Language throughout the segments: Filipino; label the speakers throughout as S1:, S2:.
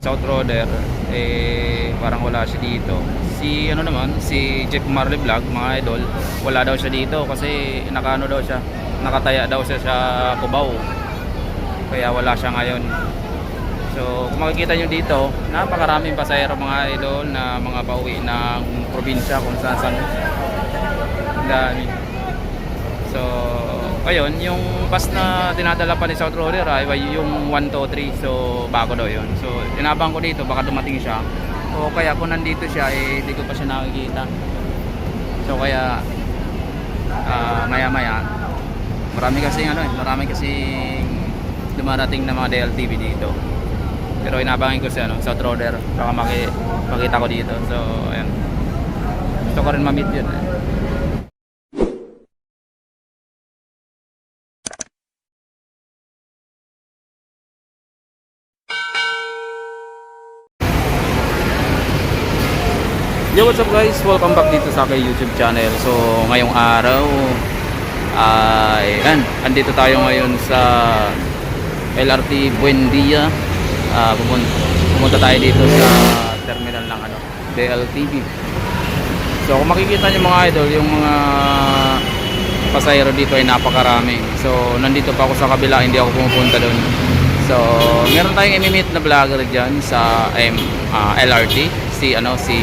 S1: South Roader, eh, parang wala siya dito. Si, ano naman, si Jeff Marley Vlog, mga idol, wala daw siya dito kasi nakano daw siya, nakataya daw siya sa Cubao. Kaya wala siya ngayon. So, kung makikita nyo dito, napakaraming pasahero mga idol na mga pauwi ng probinsya kung saan saan. Dami. So, ayun, yung bus na dinadala pa ni South Roader ay ay yung 123. So, bago daw yun. So, inabang ko dito, baka dumating siya. O kaya kung nandito siya, eh, hindi ko pa siya nakikita. So, kaya, ah, maya-maya, marami kasi ano eh, marami kasi dumarating na mga DLTV dito. Pero inabangin ko si ano, South Roader, baka maki, makita ko dito. So, ayun. Gusto ko rin ma-meet yun eh. Yo, what's up guys? Welcome back dito sa aking YouTube channel. So, ngayong araw ay yan, andito tayo ngayon sa LRT Buendia. Ah, pupunta, pumunta tayo dito sa terminal ng ano, DLTV. So, kung makikita niyo mga idol, yung mga pasahero dito ay napakarami. So, nandito pa ako sa kabila, hindi ako pumupunta doon. So, meron tayong imi-meet na vlogger diyan sa M, ah, LRT si ano si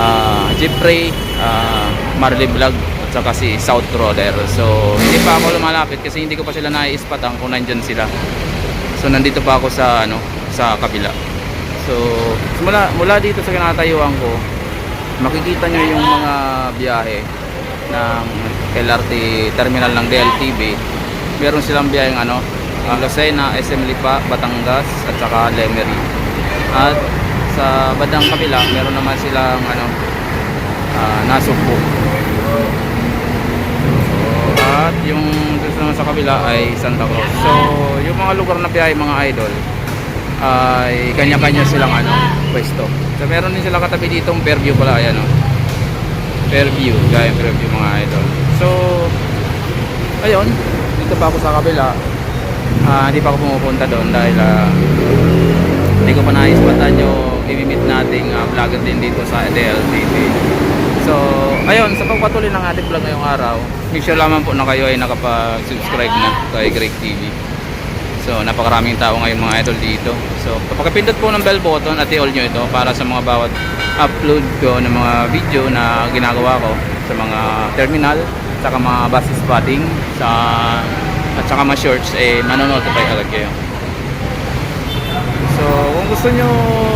S1: ah Jeffrey ah, Marley Vlog at saka si South Roader. So, hindi pa ako lumalapit kasi hindi ko pa sila nai-spatan kung nandyan sila. So, nandito pa ako sa ano sa kabila. So, mula mula dito sa kinatayuan ko, makikita nyo yung mga biyahe ng LRT terminal ng DLTV. Meron silang biyaheng ano, ang Lucena, SM Lipa, Batangas at saka Lemery. At sa bandang kabila, meron naman silang ano, ah, Nasugbo. So, at yung dito naman sa kabila ay Santa Cruz. So, yung mga lugar na biyahe mga idol ay kanya-kanya silang ano, pwesto. So, meron din sila katabi ditong Fairview pala, ayan oh. Fairview, gaya Fairview mga idol. So, ayun, dito pa ako sa kabila. Ah, hindi pa ako pumupunta doon dahil ah, hindi ko pa naispatan yung imimit nating uh, vlogger din dito sa DLTV. So, ayun, sa pagpatuloy ng ating vlog ngayong araw, make sure lamang po na kayo ay nakapag-subscribe na kay Greg TV. So, napakaraming tao ngayon mga idol dito. So, kapag pindot po ng bell button at i-all nyo ito para sa mga bawat upload ko ng mga video na ginagawa ko sa mga terminal, saka mga bus spotting, sa at saka mga shorts, eh, manonotify agad kayo. So, kung gusto nyo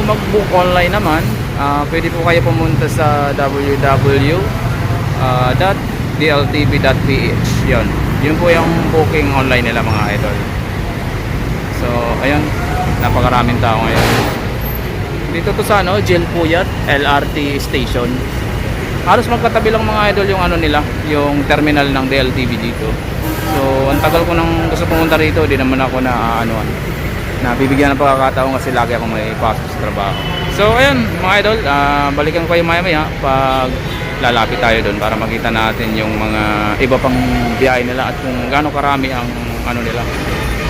S1: mag-book online naman, ah, pwede po kayo pumunta sa www.dltv.ph. Yun. Yun po yung booking online nila mga idol. So, ayun. Napakaraming tao ngayon. Dito to sa ano, Jill Puyat, LRT Station. Halos magkatabi lang mga idol yung ano nila, yung terminal ng DLTV dito. So, ang tagal ko nang gusto pumunta rito, di naman ako na ano, na bibigyan ng pagkakataon kasi lagi ako may pasok sa trabaho. So ayun mga idol, ah, balikan ko kayo maya maya pag lalapit tayo doon para makita natin yung mga iba pang biyahe nila at kung gaano karami ang ano nila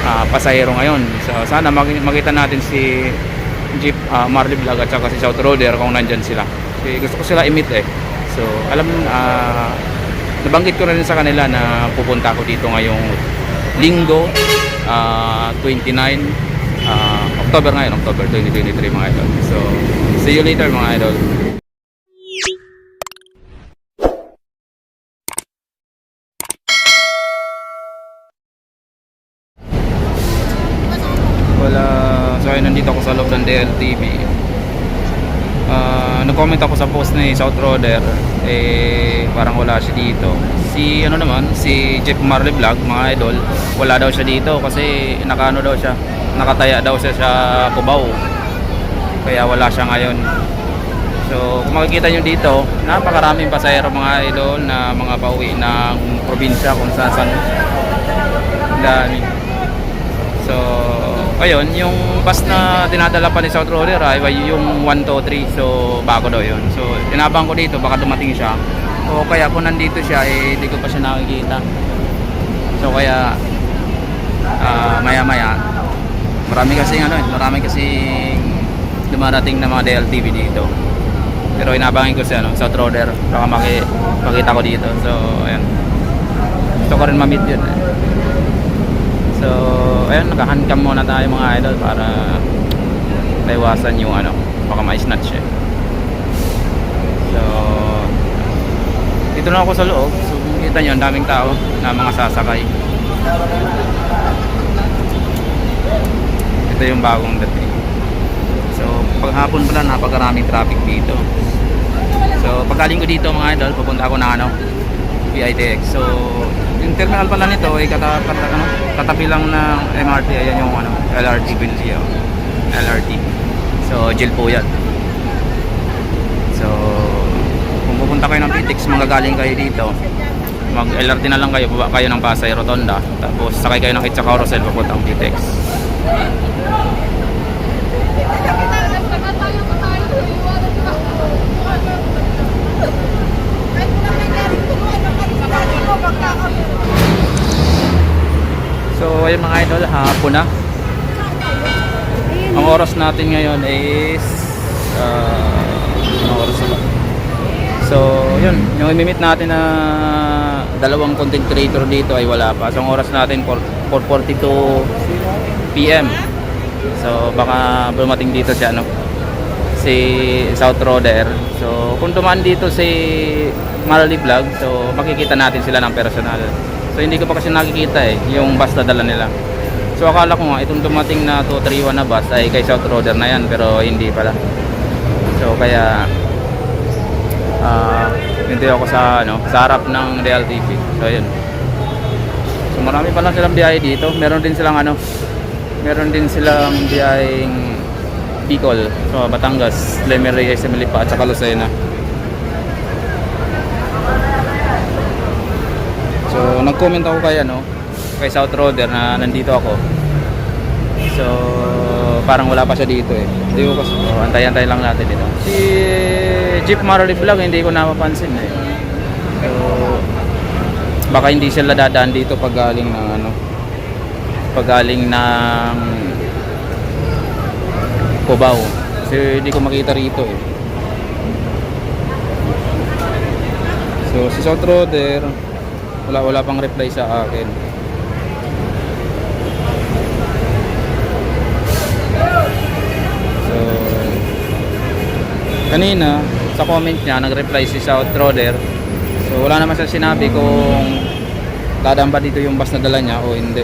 S1: ah, pasahero ngayon. So sana maki- makita natin si Jeep ah, Marley Vlog at saka si South Roader kung nandyan sila. Kasi gusto ko sila i-meet eh. So alam ah, nabanggit ko na rin sa kanila na pupunta ako dito ngayong linggo ah, 29 ah, October ngayon, October 2023 mga idol. So, see you later mga idol. Wala, so ayun, nandito ako sa loob ng DLTV. Ah, nag-comment ako sa post ni South Roader, eh, parang wala siya dito. Si, ano naman, si Jeff Marley Vlog, mga idol, wala daw siya dito kasi nakano daw siya, nakataya daw siya sa Cubao. Kaya wala siya ngayon. So, kung makikita nyo dito, napakaraming pasahero mga idol na mga pauwi ng probinsya kung saan saan. Dami. So, ayun, yung bus na dinadala pa ni South Roader ay yung 123. So, bago daw yun. So, inabang ko dito, baka dumating siya. O kaya kung nandito siya, eh, hindi ko pa siya nakikita. So, kaya, ah, maya-maya, marami kasi ano eh, marami kasi dumarating na mga DLTV dito. Pero inabangin ko si ano, South Roader. Baka maki, makita ko dito. So, ayan. Gusto ko rin ma-meet yun. Eh. So, ayan, nakahandcam muna tayo mga idol para maiwasan yung ano, baka ma-snatch eh. So, dito na ako sa loob. So, kita nyo, ang daming tao na mga sasakay. Ito yung bagong dating. So, paghapon pala, napakaraming traffic dito. So, pagkaling ko dito mga idol, pupunta ako ng ano, PITX. So, yung terminal pala nito ay kata, kata, ano, katabi lang ng MRT. Ayan yung ano, LRT Binzi. Oh. LRT. So, jail po yan. So, kung pupunta kayo ng PTX, manggagaling kayo dito. Mag LRT na lang kayo, baba kayo ng Pasay Rotonda. Tapos sakay kayo ng Itza Carousel papuntang PTX. So, ayun mga idol, hapon na. Ang oras natin ngayon is uh, oras na? So, yun, yung imimit natin na dalawang content creator dito ay wala pa. So, ang oras natin 4 4:42 PM. So, baka dumating dito si ano si South Roader. So, kung dumaan dito si Marley Vlog, so makikita natin sila ng personal. So, hindi ko pa kasi nakikita eh, yung bus na dala nila. So, akala ko nga, itong dumating na 231 na bus ay kay South Roader na yan, pero hindi pala. So, kaya ah hindi ako sa ano, sa harap ng DLTV. So, yun. So, marami pa lang silang biyahe dito. Meron din silang ano, meron din silang biyaheng Bicol, so Batangas, Lemery, Semelipa at saka Lucena. So, nag-comment ako kay ano, kay South Roader na nandito ako. So, parang wala pa siya dito eh. Hindi ko kasi, oh, antay-antay lang natin dito. Si Jeep Marley Vlog, hindi ko napapansin eh. So, baka hindi sila dadaan dito pag galing ng ano, pag galing ng Cubao. Kasi hindi ko makita rito eh. So, si South Roader, wala wala pang reply sa akin. Kanina, sa comment niya, nag-reply si South Roader. So, wala naman siya sinabi kung dadaan ba dito yung bus na dala niya o hindi.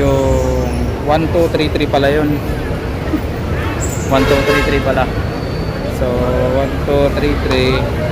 S1: Yung 1233 pala yun. 1233 pala. So, 1233